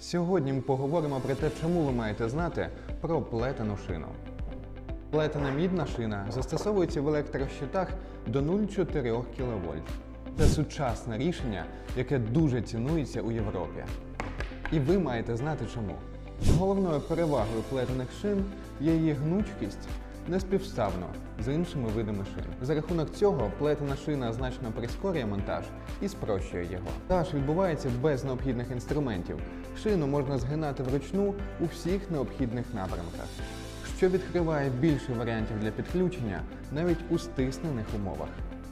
Сьогодні ми поговоримо про те, чому ви маєте знати про плетену шину. Плетена мідна шина застосовується в електрощитах до 0,4 кВт. Це сучасне рішення, яке дуже цінується у Європі. І ви маєте знати чому. Головною перевагою плетених шин є її гнучкість неспівставно з іншими видами шин. За рахунок цього плетена шина значно прискорює монтаж і спрощує його. Монтаж відбувається без необхідних інструментів. Шину можна згинати вручну у всіх необхідних напрямках, що відкриває більше варіантів для підключення навіть у стиснених умовах.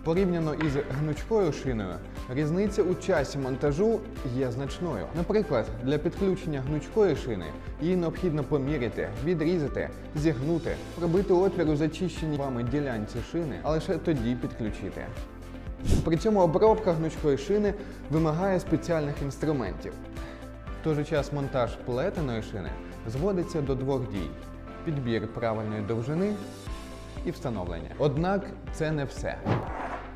Порівняно із гнучкою шиною, різниця у часі монтажу є значною. Наприклад, для підключення гнучкої шини її необхідно поміряти, відрізати, зігнути, пробити отвір у зачищеній вами ділянці шини, а лише тоді підключити. При цьому обробка гнучкої шини вимагає спеціальних інструментів. В той же час монтаж плетеної шини зводиться до двох дій: підбір правильної довжини і встановлення. Однак це не все.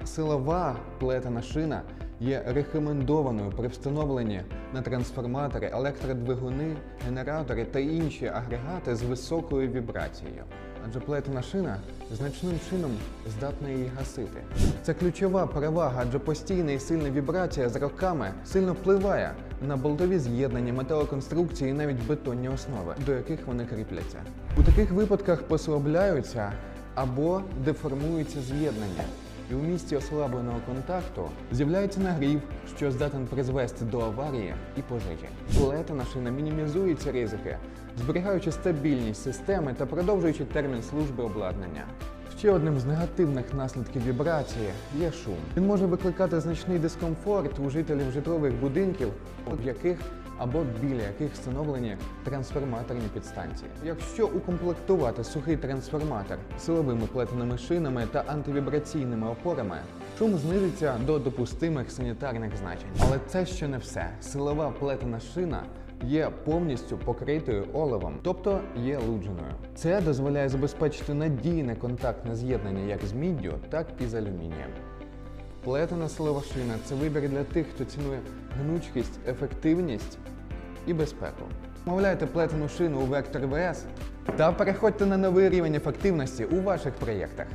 Силова плетена шина є рекомендованою при встановленні на трансформатори, електродвигуни, генератори та інші агрегати з високою вібрацією. Адже плетена шина значним чином здатна її гасити. Це ключова перевага, адже постійна і сильна вібрація з роками сильно впливає на болтові з'єднання, металоконструкції і навіть бетонні основи, до яких вони кріпляться. У таких випадках послабляються або деформуються з'єднання. І у місці ослабленого контакту з'являється нагрів, що здатен призвести до аварії і пожежі. Плетена шина мінімізує ці ризики, зберігаючи стабільність системи та продовжуючи термін служби обладнання. Ще одним з негативних наслідків вібрації є шум. Він може викликати значний дискомфорт у жителів житлових будинків, в яких або біля яких встановлені трансформаторні підстанції. Якщо укомплектувати сухий трансформатор силовими плетеними шинами та антивібраційними опорами, шум знизиться до допустимих санітарних значень. Але це ще не все. Силова плетена шина є повністю покритою оливом, тобто є лудженою. Це дозволяє забезпечити надійне контактне з'єднання як з міддю, так і з алюмінієм. Плетена силова шина це вибір для тих, хто цінує гнучкість, ефективність і безпеку. Мовляйте плетену шину у Vector VS та переходьте на новий рівень ефективності у ваших проєктах.